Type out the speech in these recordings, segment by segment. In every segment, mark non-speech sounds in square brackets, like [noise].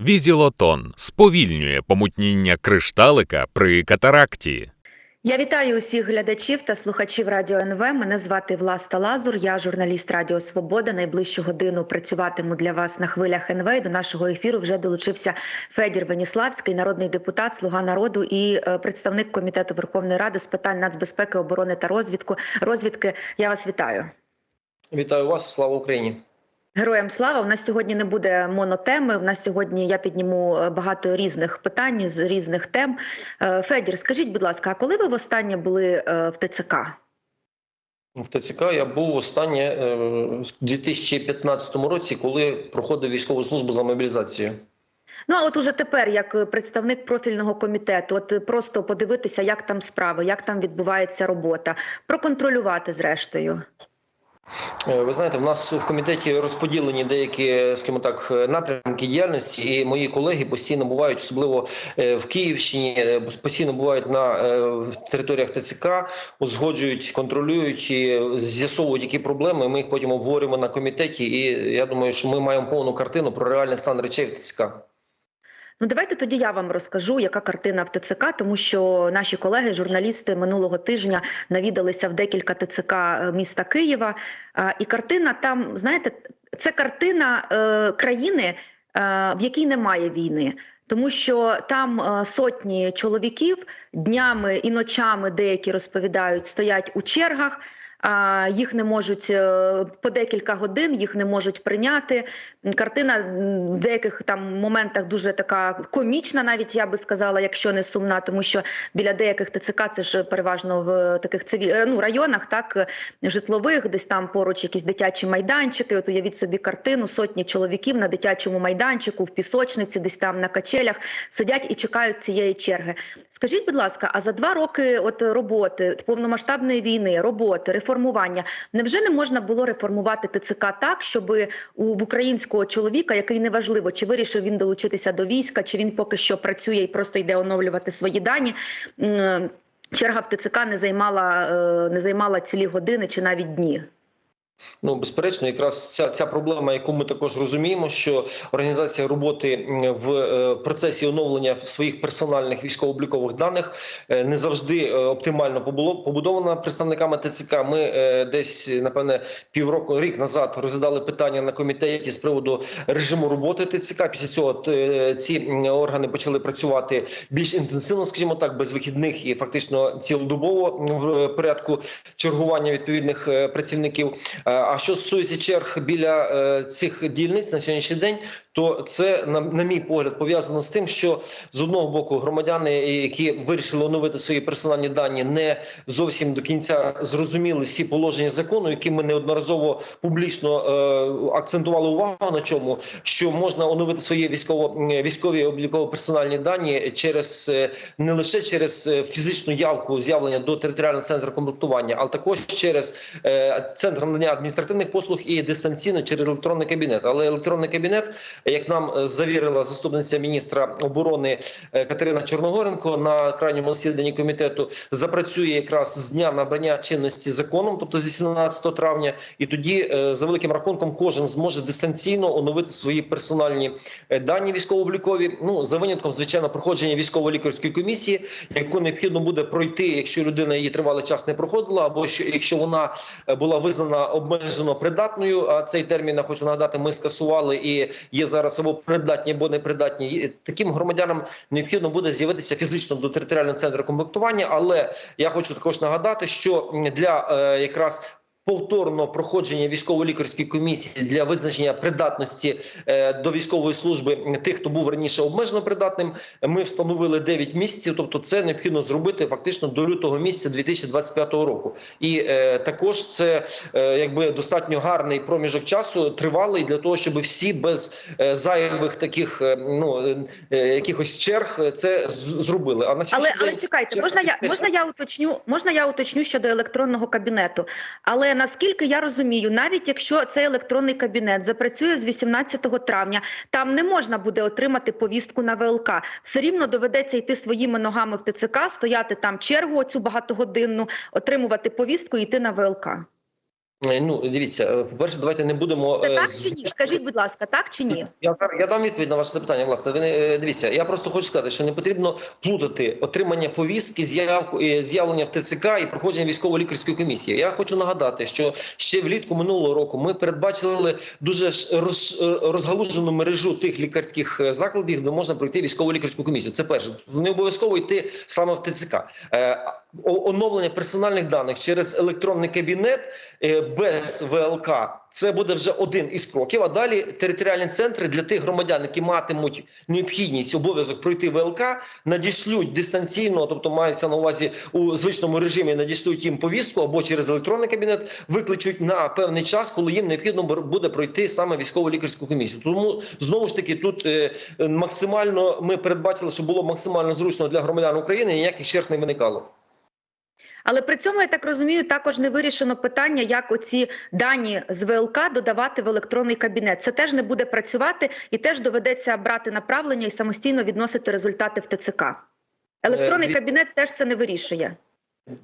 Візілотон сповільнює помутніння кришталика при катаракті. Я вітаю усіх глядачів та слухачів Радіо НВ. Мене звати Власта Лазур. Я журналіст Радіо Свобода. Найближчу годину працюватиму для вас на хвилях НВ. І До нашого ефіру вже долучився Федір Веніславський, народний депутат, слуга народу і е, представник комітету Верховної Ради з питань нацбезпеки, оборони та розвідку. Розвідки я вас вітаю. Вітаю вас, слава Україні. Героям слава! У нас сьогодні не буде монотеми. У нас сьогодні я підніму е, багато різних питань з різних тем. Е, Федір, скажіть, будь ласка, а коли ви востаннє були е, в ТЦК? В ТЦК я був останнє в 2015 році, коли проходив військову службу за мобілізацією. Ну а от уже тепер, як представник профільного комітету, от просто подивитися, як там справи, як там відбувається робота, проконтролювати зрештою. Е, Ви знаєте, в нас в комітеті розподілені деякі, скажімо так, напрямки діяльності, і мої колеги постійно бувають, особливо е, в Київщині, е, постійно бувають на територіях ТЦК, узгоджують, контролюють і з'ясовують які проблеми. Ми їх потім обговорюємо на комітеті. І я думаю, що ми маємо повну картину про реальний стан речей в ТЦК. Ну, давайте тоді я вам розкажу, яка картина в ТЦК, тому що наші колеги, журналісти минулого тижня навідалися в декілька ТЦК е, міста Києва. І картина там, знаєте, це картина е, країни, е, в якій немає війни. Тому що там сотні чоловіків днями і ночами деякі розповідають, стоять у чергах. А їх не можуть е, по декілька годин, їх не можуть прийняти. Картина в деяких там моментах дуже така комічна, навіть я би сказала, якщо не сумна, тому що біля деяких ТЦК це ж переважно в таких цивіль... ну, районах, так е, житлових, десь там поруч якісь дитячі майданчики. От уявіть собі картину, сотні чоловіків на дитячому майданчику, в пісочниці, десь там на качелях сидять і чекають цієї черги. Скажіть, будь ласка, а за два роки от роботи повномасштабної війни, роботи, реформування, невже не можна було реформувати ТЦК так, щоб у в українського чоловіка, який неважливо, чи вирішив він долучитися до війська, чи він поки що працює і просто йде оновлювати свої дані. Черга в ТЦК не займала е, не займала цілі години чи навіть дні. Ну, безперечно, якраз ця ця проблема, яку ми також розуміємо, що організація роботи в е, процесі оновлення своїх персональних військово-облікових даних е, не завжди е, оптимально побудована представниками ТЦК. Ми десь напевне півроку рік назад розглядали питання на комітеті з приводу режиму роботи ТЦК. Після цього ці органи почали працювати більш інтенсивно, скажімо так, без вихідних і фактично цілодобово в порядку чергування відповідних працівників. Е, А що стосується черг біля е, цих дільниць на сьогоднішній день, то це на, мій погляд пов'язано з тим, що з одного боку громадяни, які вирішили оновити свої персональні дані, не зовсім до кінця зрозуміли всі положення закону, які ми неодноразово публічно е, акцентували увагу на чому, що можна оновити свої військово військові обліково персональні дані через е, не лише через е, фізичну явку з'явлення до територіального центру комплектування, але також через е, центр надання адміністративних послуг і дистанційно через електронний кабінет. Але електронний кабінет, як нам е, завірила заступниця міністра оборони е, Катерина Чорногоренко на крайньому засіданні комітету, запрацює якраз з дня набрання чинності законом, тобто зі 17 травня, і тоді е, за великим рахунком кожен зможе дистанційно оновити свої персональні дані військово-облікові. Ну за винятком, звичайно, проходження військово-лікарської комісії, яку необхідно буде пройти, якщо людина її тривалий час не проходила, або що якщо вона була визнана обмежено придатною. А цей термін я хочу нагадати, ми скасували і є зараз або придатні, або непридатні. Таким громадянам необхідно буде з'явитися фізично до територіального центру комплектування. Але я хочу також нагадати, що для е, якраз Повторного проходження військово-лікарської комісії для визначення придатності е, до військової служби тих, хто був раніше обмежено придатним, ми встановили 9 місяців. Тобто, це необхідно зробити фактично до лютого місяця 2025 року. І е, також це е, якби достатньо гарний проміжок часу, тривалий для того, щоб всі без е, зайвих таких е, ну е, якихось черг це зробили. А на Але але чекайте, можна я можна я уточню? Можна я уточню щодо електронного кабінету? Але наскільки я розумію, навіть якщо цей електронний кабінет запрацює з 18 травня, там не можна буде отримати повістку на ВЛК. Все рівно доведеться йти своїми ногами в ТЦК, стояти там чергу оцю багатогодинну, отримувати повістку і йти на ВЛК. Е, Ну, дивіться, е, по-перше, давайте не будемо Це так чи ні? Скажіть, будь ласка, так чи ні? Я я дам відповідь на ваше запитання. Власне, ви не е, дивіться. Я просто хочу сказати, що не потрібно плутати отримання повістки, з'явку з'явлення в ТЦК і проходження військово-лікарської комісії. Я хочу нагадати, що ще влітку минулого року ми передбачили дуже роз, розгалужену мережу тих лікарських закладів, де можна пройти військово-лікарську комісію. Це перше. Не обов'язково йти саме в ТЦК. Оновлення персональних даних через електронний кабінет е, без ВЛК. Це буде вже один із кроків. А далі територіальні центри для тих громадян, які матимуть необхідність обов'язок пройти ВЛК, надішлють дистанційно, тобто мається на увазі у звичному режимі, надішлють їм повістку або через електронний кабінет, викличуть на певний час, коли їм необхідно бу- буде пройти саме військово-лікарську комісію. Тому знову ж таки тут е, максимально ми передбачили, що було максимально зручно для громадян України, ніяких черг не виникало. Але при цьому я так розумію, також не вирішено питання, як оці дані з ВЛК додавати в електронний кабінет. Це теж не буде працювати, і теж доведеться брати направлення і самостійно відносити результати в ТЦК. Електронний Е, дві- кабінет теж це не вирішує.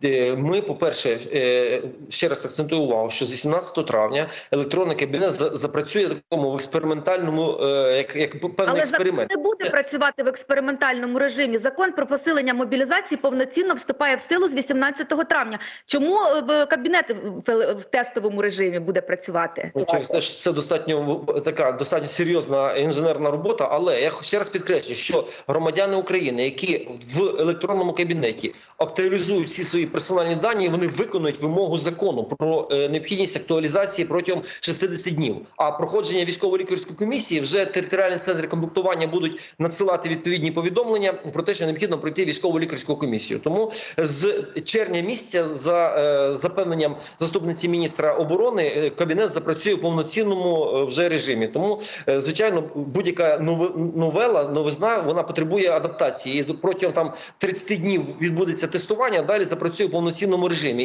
Е, Ми, по-перше, е, ще раз акцентую увагу, що з 18 травня електронний кабінет запрацює такому в експериментальному, е, як, як певний Але експеримент. не буде працювати в експериментальному режимі. Закон про посилення мобілізації повноцінно вступає в силу з 18 травня. Чому в кабінет в, в тестовому режимі буде працювати? Ну, Через те, що це достатньо така достатньо серйозна інженерна робота. Але я ще раз підкреслю, що громадяни України, які в електронному кабінеті актуалізують всі свої персональні дані, вони виконують вимогу закону про е, необхідність актуалізації протягом 60 днів. А проходження військово-лікарської комісії вже територіальні центри комплектування будуть надсилати відповідні повідомлення про те, що необхідно пройти військово-лікарську комісію. Тому з червня місяця, за е, запевненням заступниці міністра оборони, е, кабінет запрацює в повноцінному вже режимі. Тому, звичайно, будь-яка нове- новела, новизна, вона потребує адаптації. І протягом там 30 днів відбудеться тестування, а далі запрацює в повноцінному режимі.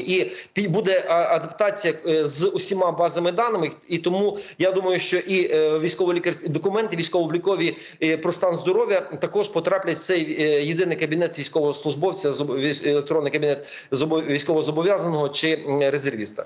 І буде адаптація е, з усіма базами даними. І тому я думаю, що і е, військово-лікарські документи, військово-облікові про стан здоров'я також потраплять в цей е, єдиний кабінет військовослужбовця, електронний кабінет зобо- військовозобов'язаного чи резервіста.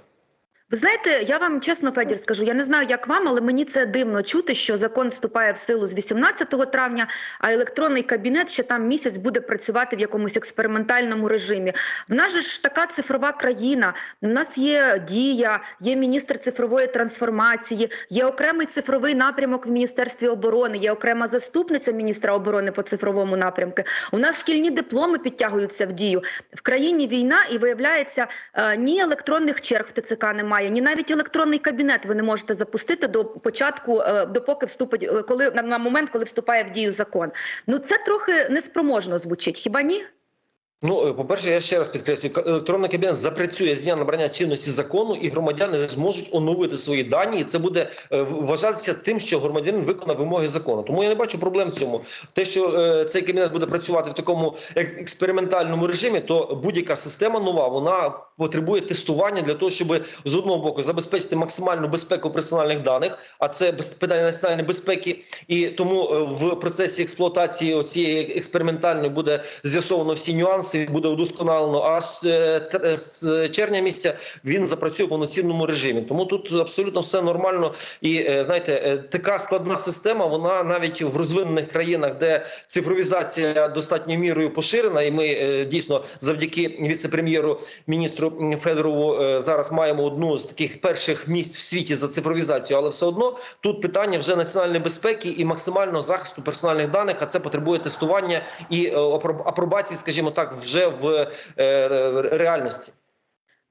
Ви знаєте, я вам чесно, Федір, скажу, я не знаю, як вам, але мені це дивно чути, що закон вступає в силу з 18 травня, а електронний кабінет ще там місяць буде працювати в якомусь експериментальному режимі. В нас же ж така цифрова країна. У нас є дія, є міністр цифрової трансформації, є окремий цифровий напрямок в міністерстві оборони, є окрема заступниця міністра оборони по цифровому напрямку. У нас шкільні дипломи підтягуються в дію. В країні війна і виявляється, е, ні електронних черг в ТЦК немає, ні навіть електронний кабінет ви не можете запустити до початку, е, допоки вступить, е, коли на момент, коли вступає в дію закон. Ну це трохи неспроможно звучить, хіба ні? Ну, е, по-перше, я ще раз підкреслюю, електронний кабінет запрацює з дня набрання чинності закону, і громадяни зможуть оновити свої дані. І це буде е, вважатися тим, що громадянин виконав вимоги закону. Тому я не бачу проблем в цьому. Те, що е, цей кабінет буде працювати в такому експериментальному режимі, то будь-яка система нова вона потребує тестування для того, щоб з одного боку забезпечити максимальну безпеку персональних даних, а це питання національної безпеки. І тому в процесі експлуатації цієї експериментальної буде з'ясовано всі нюанси, буде удосконалено. А з, е, з червня місяця він запрацює в повноцінному режимі. Тому тут абсолютно все нормально. І е, знаєте, е, така складна система, вона навіть в розвинених країнах, де цифровізація достатньою мірою поширена, і ми дійсно завдяки віце-прем'єру міністру Федорову зараз маємо одну з таких перших місць в світі за цифровізацію, але все одно тут питання вже національної безпеки і максимального захисту персональних даних. А це потребує тестування і апробації, скажімо так, вже в е, реальності.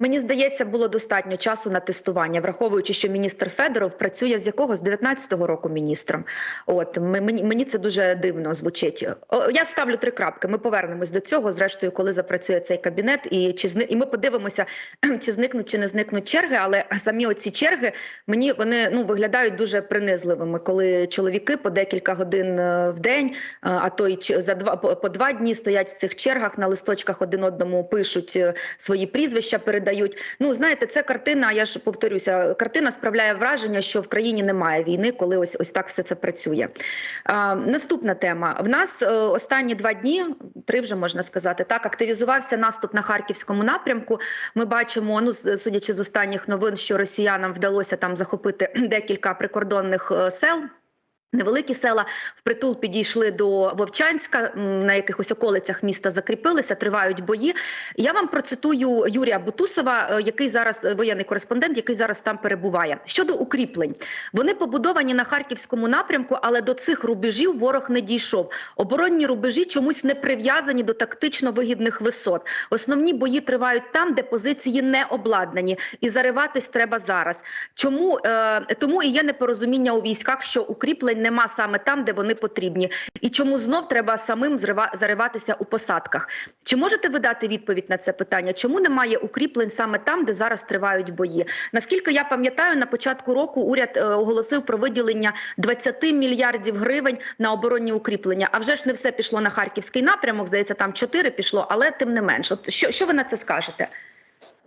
Мені здається, було достатньо часу на тестування, враховуючи, що міністр Федоров працює з якого з 19-го року міністром. От мені, мені це дуже дивно звучить. Я вставлю три крапки. Ми повернемось до цього. Зрештою, коли запрацює цей кабінет, і чи зни... і ми подивимося, [clears throat] чи зникнуть чи не зникнуть черги. Але самі оці черги мені вони ну виглядають дуже принизливими, коли чоловіки по декілька годин е, в день, е, а то й за два по, по два дні стоять в цих чергах на листочках один одному пишуть е, свої прізвища, передають. Дають. Ну знаєте, це картина. Я ж повторюся, картина справляє враження, що в країні немає війни, коли ось ось так все це працює. А, наступна тема. В нас е, останні два дні, три вже можна сказати, так активізувався наступ на харківському напрямку. Ми бачимо, ну судячи з останніх новин, що росіянам вдалося там захопити [clears throat] декілька прикордонних е, сел. Невеликі села впритул підійшли до Вовчанська, на якихось околицях міста закріпилися, тривають бої. Я вам процитую Юрія Бутусова, е, який зараз е, воєнний кореспондент, який зараз там перебуває. Щодо укріплень, вони побудовані на харківському напрямку, але до цих рубежів ворог не дійшов. Оборонні рубежі чомусь не прив'язані до тактично вигідних висот. Основні бої тривають там, де позиції не обладнані, і зариватись треба зараз. Чому е, тому і є непорозуміння у військах, що укріплень нема саме там, де вони потрібні, і чому знов треба самим зариватися у посадках? Чи можете ви дати відповідь на це питання? Чому немає укріплень саме там, де зараз тривають бої? Наскільки я пам'ятаю, на початку року уряд е, оголосив про виділення 20 мільярдів гривень на оборонні укріплення. А вже ж не все пішло на харківський напрямок. Здається, там 4 пішло, але тим не менш. От що, що ви на це скажете?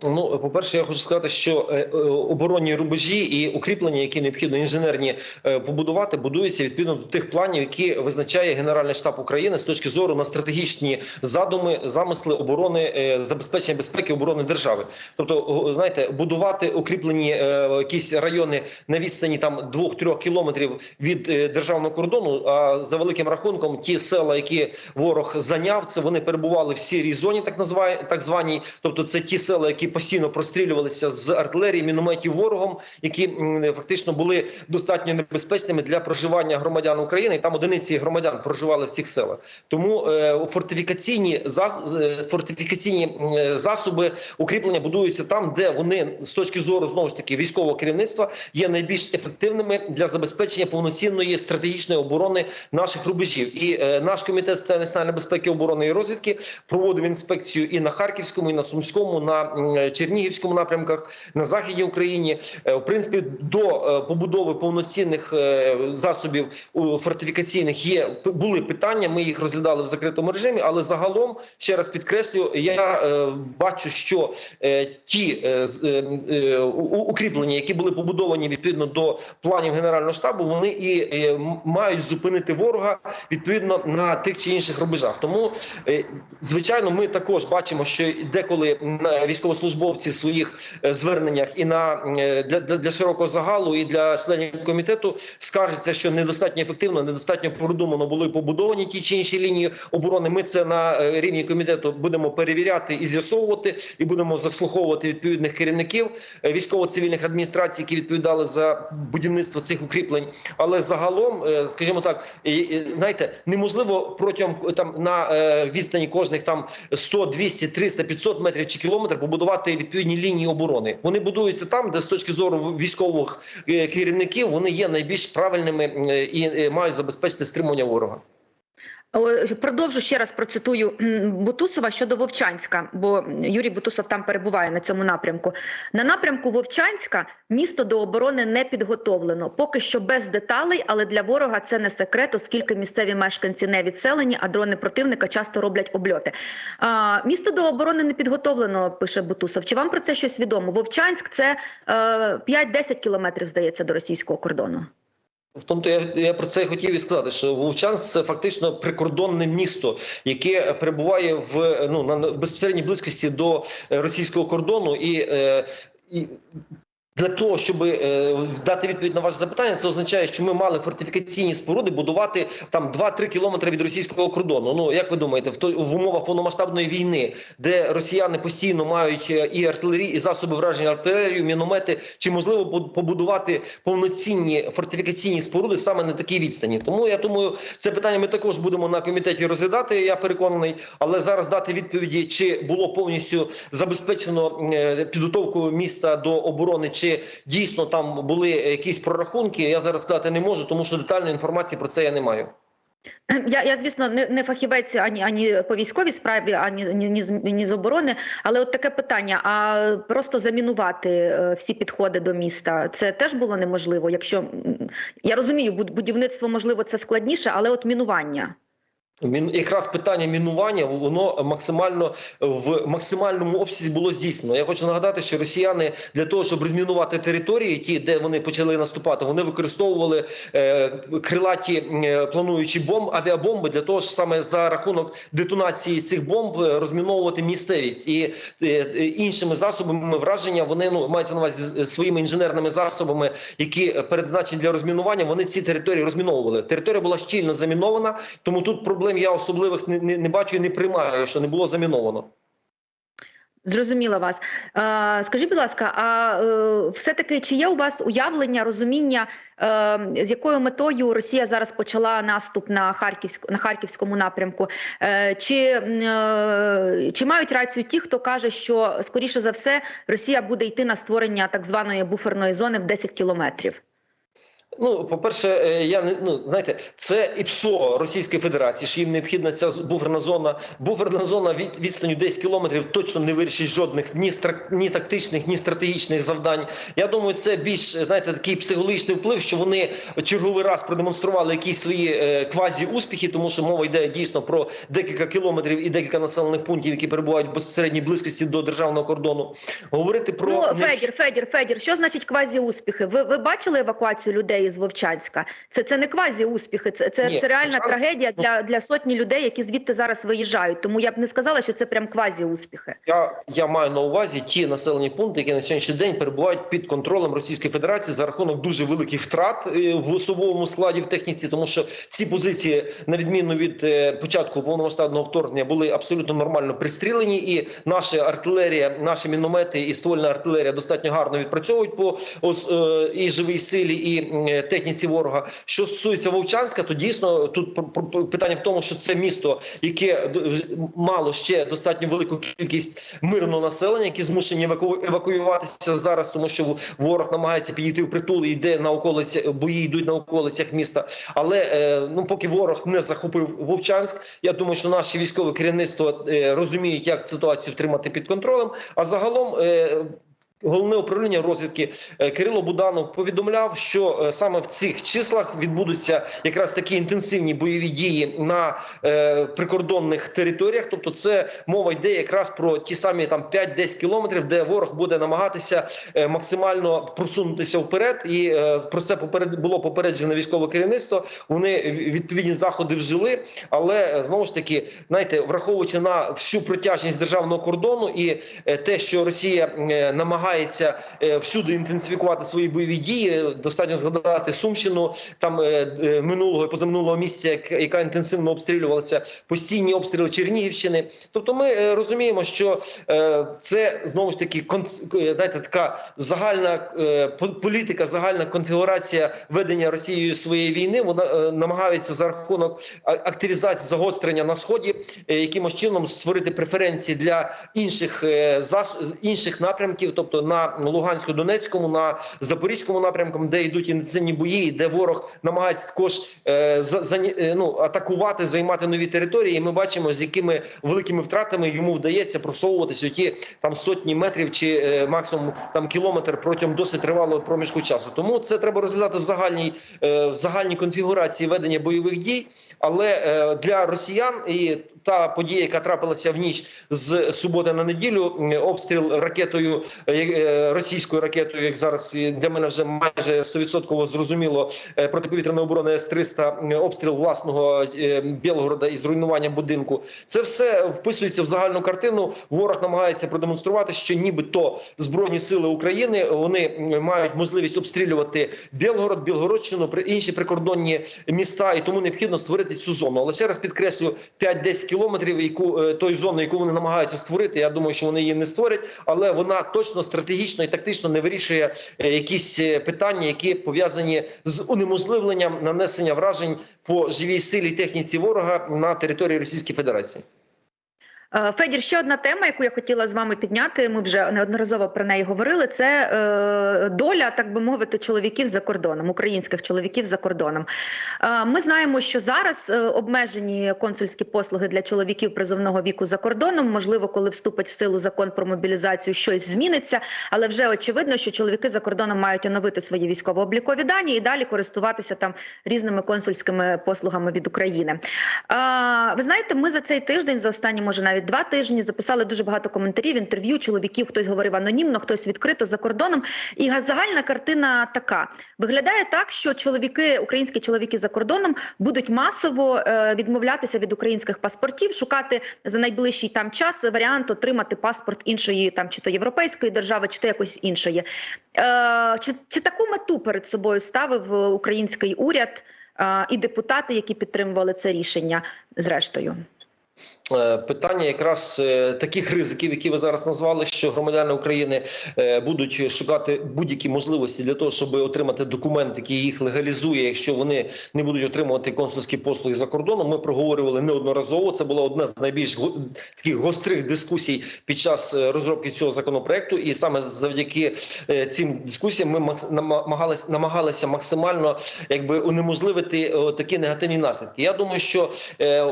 Ну, по-перше, я хочу сказати, що е, е, оборонні рубежі і укріплення, які необхідно інженерні е, побудувати, будуються відповідно до тих планів, які визначає Генеральний штаб України з точки зору на стратегічні задуми, замисли оборони, е, забезпечення безпеки оборони держави. Тобто, знаєте, будувати укріплені е, якісь райони на відстані там 2-3 кілометрів від е, державного кордону. А за великим рахунком, ті села, які ворог зайняв, це вони перебували в сірій зоні, так називає так званій. Тобто, це ті села, які постійно прострілювалися з артилерії, мінометів ворогом, які фактично були достатньо небезпечними для проживання громадян України. І там одиниці громадян проживали в цих селах. Тому е, фортифікаційні е, фортифікаційні е, засоби укріплення будуються там, де вони з точки зору знову ж таки військового керівництва є найбільш ефективними для забезпечення повноцінної стратегічної оборони наших рубежів. І наш комітет з питань національної безпеки, оборони і розвідки проводив інспекцію і на харківському, і на сумському, на Чернігівському напрямках, на західній Україні. Е, В принципі, до е, побудови повноцінних е, засобів фортифікаційних є були питання. Ми їх розглядали в закритому режимі, але загалом ще раз підкреслю, я е, бачу, що е, ті е, е, е, укріплення, які були побудовані відповідно до планів генерального штабу, вони і е, мають зупинити ворога відповідно на тих чи інших рубежах. Тому е, звичайно, ми також бачимо, що деколи на військовослужбовці в своїх е, зверненнях і на е, для, для, для широкого загалу, і для членів комітету скаржаться, що недостатньо ефективно, недостатньо продумано були побудовані ті чи інші лінії оборони. Ми це на е, рівні комітету будемо перевіряти і з'ясовувати, і будемо заслуховувати відповідних керівників військово-цивільних адміністрацій, які відповідали за будівництво цих укріплень. Але загалом, скажімо так, знаєте, неможливо протягом там на відстані кожних там 100, 200, 300, 500 метрів чи кілометр побудувати відповідні лінії оборони. Вони будуються там, де з точки зору військових е, керівників вони є найбільш правильними е, і е, мають забезпечити стримування ворога. Продовжу ще раз процитую Бутусова щодо Вовчанська, бо Юрій Бутусов там перебуває на цьому напрямку. На напрямку Вовчанська місто до оборони не підготовлено. Поки що без деталей, але для ворога це не секрет, оскільки місцеві мешканці не відселені, а дрони противника часто роблять обльоти. А, місто до оборони не підготовлено, пише Бутусов. Чи вам про це щось відомо? Вовчанськ це е, 5-10 кілометрів, здається, до російського кордону. В тому то я, я про це хотів і сказати, що Вовчанськ – це фактично прикордонне місто, яке перебуває в ну на на безпосередній близькості до е, російського кордону, і, е, і для того, щоб е, дати відповідь на ваше запитання, це означає, що ми мали фортифікаційні споруди будувати там 2-3 кілометри від російського кордону. Ну як ви думаєте, в той в умовах повномасштабної війни, де росіяни постійно мають е, і артилерії, і засоби враження артилерію, міномети, чи можливо бу- побудувати повноцінні фортифікаційні споруди саме на такій відстані? Тому я думаю, це питання ми також будемо на комітеті розглядати. Я переконаний, але зараз дати відповіді, чи було повністю забезпечено е, підготовку міста до оборони, чи дійсно там були якісь прорахунки. Я зараз сказати не можу, тому що детальної інформації про це я не маю. Я, я звісно, не, не фахівець ані ані по військовій справі, ані ні, ні, з, ні з оборони. Але от таке питання: а просто замінувати е, всі підходи до міста це теж було неможливо. Якщо я розумію, будівництво можливо це складніше, але от мінування. Мін- якраз питання мінування воно максимально в максимальному обсязі було здійснено. Я хочу нагадати, що росіяни для того, щоб розмінувати території, ті, де вони почали наступати, вони використовували е, крилаті е, плануючі бомб, авіабомби для того, щоб саме за рахунок детонації цих бомб е, розміновувати місцевість і е, іншими засобами враження. Вони ну мається на увазі своїми інженерними засобами, які передбачені для розмінування. Вони ці території розміновували. Територія була щільно замінована, тому тут проблем я особливих не, не, не бачу і не приймаю, що не було заміновано. Зрозуміла вас. Е, скажіть, будь ласка, а е, все-таки чи є у вас уявлення, розуміння, е, з якою метою Росія зараз почала наступ на Харківськ, на Харківському напрямку? Е, чи, е, чи мають рацію ті, хто каже, що скоріше за все Росія буде йти на створення так званої буферної зони в 10 кілометрів? Ну, по-перше, е, я не ну знаєте, це ІПСО Російської Федерації, що їм необхідна ця буферна зона. Буферна зона від відстанню 10 кілометрів точно не вирішить жодних ні стра- ні тактичних, ні стратегічних завдань. Я думаю, це більш знаєте такий психологічний вплив, що вони черговий раз продемонстрували якісь свої е, квазі успіхи, тому що мова йде дійсно про декілька кілометрів і декілька населених пунктів, які перебувають в безпосередній близькості до державного кордону. Говорити про Ну, Федір, Федір, Федір, що значить квазі-успіхи? Ви, ви бачили евакуацію людей із Вовчанська? Це, це не квазі-успіхи, це, це, Ні, це реальна Вовчанськ- трагедія для, для сотні людей, які звідти зараз виїжджають. Тому я б не сказала, що це прям квазі-успіхи. Я, я маю на увазі ті населені пункти, які на сьогоднішній день перебувають під контролем Російської Федерації за рахунок дуже великих втрат е, в особовому складі в техніці, тому що ці позиції, на відміну від е, початку повномасштабного вторгнення, були абсолютно нормально пристрілені, і наша артилерія, наші міномети і ствольна артилерія достатньо гарно відпрацьовують по е, і живій силі, і е, техніці ворога. Що стосується Вовчанська, то дійсно тут питання в тому, що це місто, яке мало ще достатньо велику кількість мирного населення, які змушені еваку- евакуюватися зараз, тому що ворог намагається підійти в притул і йде на околиці, бої йдуть на околицях міста. Але е, ну поки ворог не захопив Вовчанськ, я думаю, що наше військове керівництво е, розуміють, як ситуацію втримати під контролем. А загалом. Головне управління розвідки е, Кирило Буданов повідомляв, що е, саме в цих числах відбудуться якраз такі інтенсивні бойові дії на е, прикордонних територіях. Тобто, це мова йде якраз про ті самі там 5-10 кілометрів, де ворог буде намагатися максимально просунутися вперед. І про це поперед було попереджено військове керівництво. Вони відповідні заходи вжили. Але знову ж таки, знаєте, враховуючи на всю протяжність державного кордону і те, що Росія е, намагається е, всюди інтенсифікувати свої бойові дії, достатньо згадати Сумщину там е, е, минулого і позаминулого місяця, як- яка інтенсивно обстрілювалася, постійні обстріли Чернігівщини. Тобто, ми розуміємо, що це знову ж таки знаєте, така загальна політика, загальна конфігурація ведення Росією своєї війни. Вона намагається за рахунок активізації загострення на сході, якимось чином створити преференції для інших інших напрямків, тобто на Лугансько-Донецькому, на Запорізькому напрямку, де йдуть інтенсивні бої, де ворог намагається також е, за, за, е, ну, атакувати, займати нові території. І ми бачимо, з якими великими втратами йому вдається просовуватися у ті там сотні метрів чи е, максимум там кілометр протягом досить тривалого проміжку часу. Тому це треба розглядати в загальній е, в загальній конфігурації ведення бойових дій. Але е, для росіян і та подія, яка трапилася в ніч з суботи на неділю, обстріл ракетою е, е, російською ракетою, як зараз для мене вже майже 100% зрозуміло, е, протиповітряної оборони С-300, обстріл власного Білгорода і зруйнування будинку. Це все вписується в загальну картину. Ворог намагається продемонструвати, що нібито збройні сили України вони мають можливість обстрілювати Білгород, Білгородщину, інші прикордонні міста, і тому необхідно створити цю зону. Але ще раз підкреслю 5-10 кілометрів, яку е, той зони, яку вони намагаються створити. Я думаю, що вони її не створять, але вона точно стратегічно і тактично не вирішує е, якісь е, питання, які пов'язані з унеможливленням нанесення вражень по живій силі техніці ворога на території Російської Федерації. Е, Федір, ще одна тема, яку я хотіла з вами підняти. Ми вже неодноразово про неї говорили. Це е, доля, так би мовити, чоловіків за кордоном, українських чоловіків за кордоном. Е, ми знаємо, що зараз обмежені консульські послуги для чоловіків призовного віку за кордоном. Можливо, коли вступить в силу закон про мобілізацію, щось зміниться, але вже очевидно, що чоловіки за кордоном мають оновити свої військово-облікові дані і далі користуватися там різними консульськими послугами від України. Ви знаєте, ми за цей тиждень, за останні може навіть два тижні, записали дуже багато коментарів, інтерв'ю чоловіків. Хтось говорив анонімно, хтось відкрито за кордоном. І загальна картина така: виглядає так, що чоловіки, українські чоловіки за кордоном, будуть масово е, відмовлятися від українських паспортів, шукати за найближчий там час варіант отримати паспорт іншої, там чи то європейської держави, чи то якось іншої. Е, чи, чи таку мету перед собою ставив український уряд е, і депутати, які підтримували це рішення, зрештою? Е, Питання якраз е, таких ризиків, які ви зараз назвали, що громадяни України е, будуть шукати будь-які можливості для того, щоб отримати документ, який їх легалізує, якщо вони не будуть отримувати консульські послуги за кордоном. Ми проговорювали неодноразово. Це була одна з найбільш таких гострих дискусій під час розробки цього законопроекту, і саме завдяки цим дискусіям ми намагалися намагалися максимально якби унеможливити такі негативні наслідки. Я думаю, що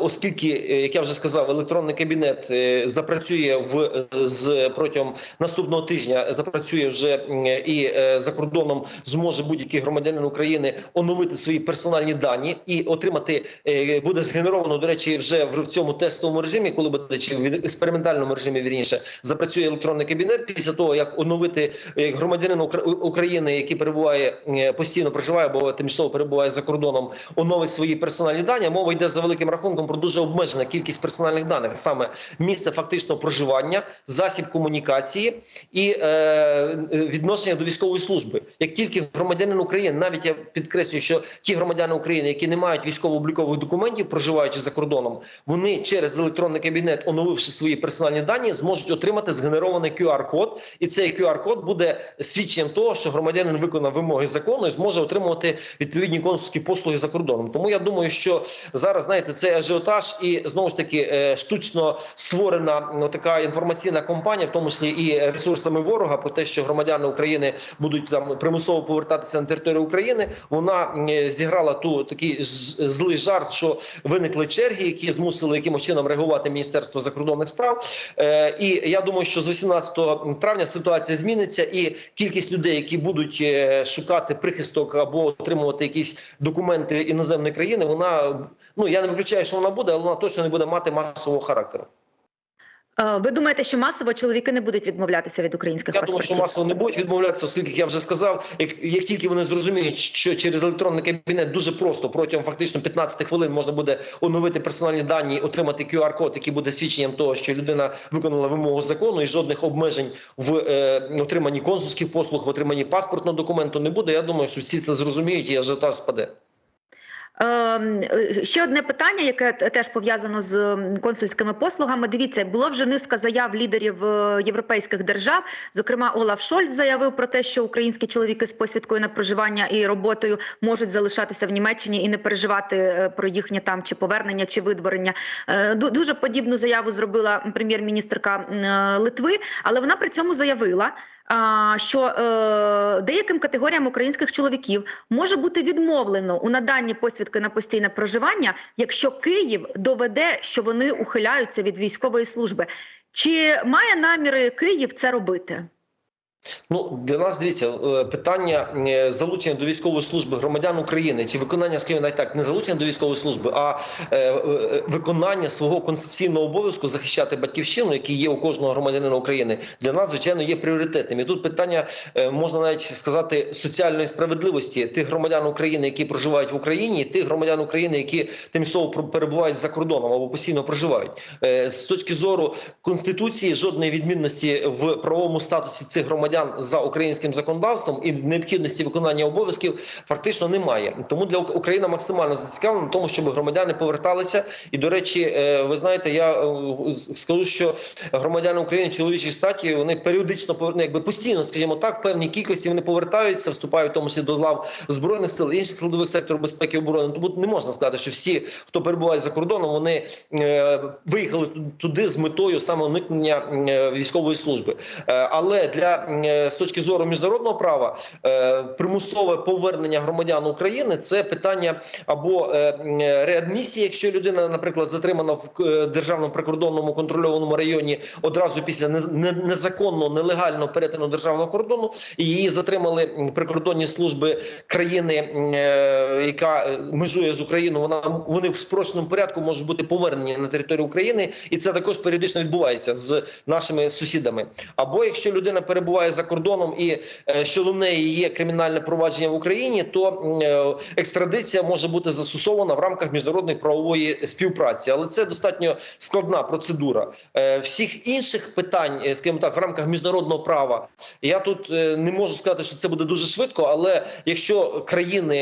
оскільки, як я вже сказав, електронний кабінет е, запрацює в з протягом наступного тижня. Запрацює вже і е, за кордоном зможе будь-який громадянин України оновити свої персональні дані і отримати е, буде згенеровано. До речі, вже в цьому тестовому режимі, коли буде чи в експериментальному режимі вірніше запрацює електронний кабінет. Після того як оновити громадянин Укра- України, який перебуває постійно проживає або тимчасово перебуває за кордоном, оновить свої персональні дані. Мова йде за великим рахунком про дуже обмежена кількість персональних даних, саме місце фактично проживання, засіб комунікації і е, відношення до військової служби. Як тільки громадянин України, навіть я підкреслюю, що ті громадяни України, які не мають військово-облікових документів, проживаючи за кордоном, вони через електронний кабінет, оновивши свої персональні дані, зможуть отримати згенерований QR-код, і цей QR-код буде свідченням того, що громадянин виконав вимоги закону і зможе отримувати відповідні консульські послуги за кордоном. Тому я думаю, що зараз знаєте цей ажіотаж і знову ж таки е, штучно створена ну, така інформаційна кампанія, в тому числі і ресурсами ворога, про те, що громадяни України будуть там примусово повертатися на територію України. Вона е, зіграла ту такий злий жарт, що виникли черги, які змусили якимось чином реагувати Міністерство закордонних справ. Е, І я думаю, що з 18 травня ситуація зміниться, і кількість людей, які будуть шукати прихисток або отримувати якісь документи іноземної країни, вона ну я не виключаю, що вона буде, але вона точно не буде мати масового характеру. Е, Ви думаєте, що масово чоловіки не будуть відмовлятися від українських Я думаю, що масово не будуть відмовлятися, оскільки як я вже сказав, як, як тільки вони зрозуміють, що через електронний кабінет дуже просто протягом фактично 15 хвилин можна буде оновити персональні дані, отримати QR-код, який буде свідченням того, що людина виконала вимогу закону, і жодних обмежень в е, отриманні консульських послуг, в отриманні паспортного документу не буде. Я думаю, що всі це зрозуміють, і ажіотаж спаде. Ем, е, Ще одне питання, яке теж пов'язано з консульськими послугами. Дивіться, було вже низка заяв лідерів е, європейських держав. Зокрема, Олаф Шольц заявив про те, що українські чоловіки з посвідкою на проживання і роботою можуть залишатися в Німеччині і не переживати е, про їхнє там чи повернення, чи видворення. Дуже подібну заяву зробила прем'єр-міністрка Литви, але вона при цьому заявила. Що е, деяким категоріям українських чоловіків може бути відмовлено у наданні посвідки на постійне проживання, якщо Київ доведе, що вони ухиляються від військової служби. Чи має наміри Київ це робити? Ну для нас дивіться е, питання е, залучення до військової служби громадян України чи виконання скажімо навіть так, не залучення до військової служби, а е, виконання свого конституційного обов'язку захищати батьківщину, який є у кожного громадянина України, для нас звичайно є пріоритетним. І тут питання можна навіть сказати соціальної справедливості тих громадян України, які проживають в Україні, і тих громадян України, які тимчасово перебувають за кордоном або постійно проживають. З точки зору конституції жодної відмінності в правовому статусі цих громадян громадян за українським законодавством і необхідності виконання обов'язків фактично немає. Тому для Ук- Україна максимально зацікавлена в тому, щоб громадяни поверталися. І до речі, е, ви знаєте, я е, скажу, що громадяни України чоловічій статі вони періодично ну, якби постійно, скажімо так, в певній кількості вони повертаються, вступають в тому числі до лав збройних сил інших складових сектору безпеки і оборони. Тому не можна сказати, що всі, хто перебуває за кордоном, вони е, виїхали ту- туди з метою саме уникнення військової служби. Але для з точки зору міжнародного права е, примусове повернення громадян України це питання або е, реадмісії, якщо людина, наприклад, затримана в е, державному прикордонному контрольованому районі одразу після нез- не- незаконного нелегального перетину державного кордону, і її затримали прикордонні служби країни, е, яка е, межує з Україною. Вона вони в спрощеному порядку можуть бути повернені на територію України, і це також періодично відбувається з нашими сусідами. Або якщо людина перебуває за кордоном і е, щодо неї є кримінальне провадження в Україні, то е, екстрадиція може бути застосована в рамках міжнародної правової співпраці, але це достатньо складна процедура. Е, Всіх інших питань, скажімо так, в рамках міжнародного права я тут не можу сказати, що це буде дуже швидко. Але якщо країни,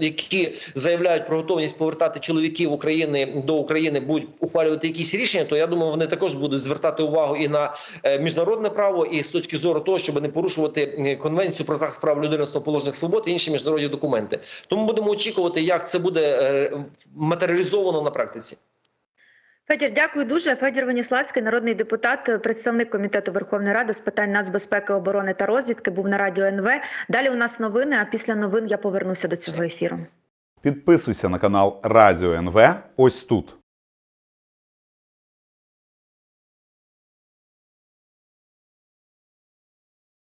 які заявляють про готовність повертати чоловіків України до України, будуть ухвалювати якісь рішення, то я думаю, вони також будуть звертати увагу і на міжнародне право, і з точки зору того, щоб не порушувати е, конвенцію про захист прав людини, основоположних свобод і інші міжнародні документи. Тому будемо очікувати, як це буде е, матеріалізовано на практиці. Федір, дякую дуже. Федір Веніславський, народний депутат, представник комітету Верховної Ради з питань нацбезпеки, оборони та розвідки, був на радіо НВ. Далі у нас новини. А після новин я повернуся до цього ефіру. Підписуйся на канал Радіо НВ ось тут.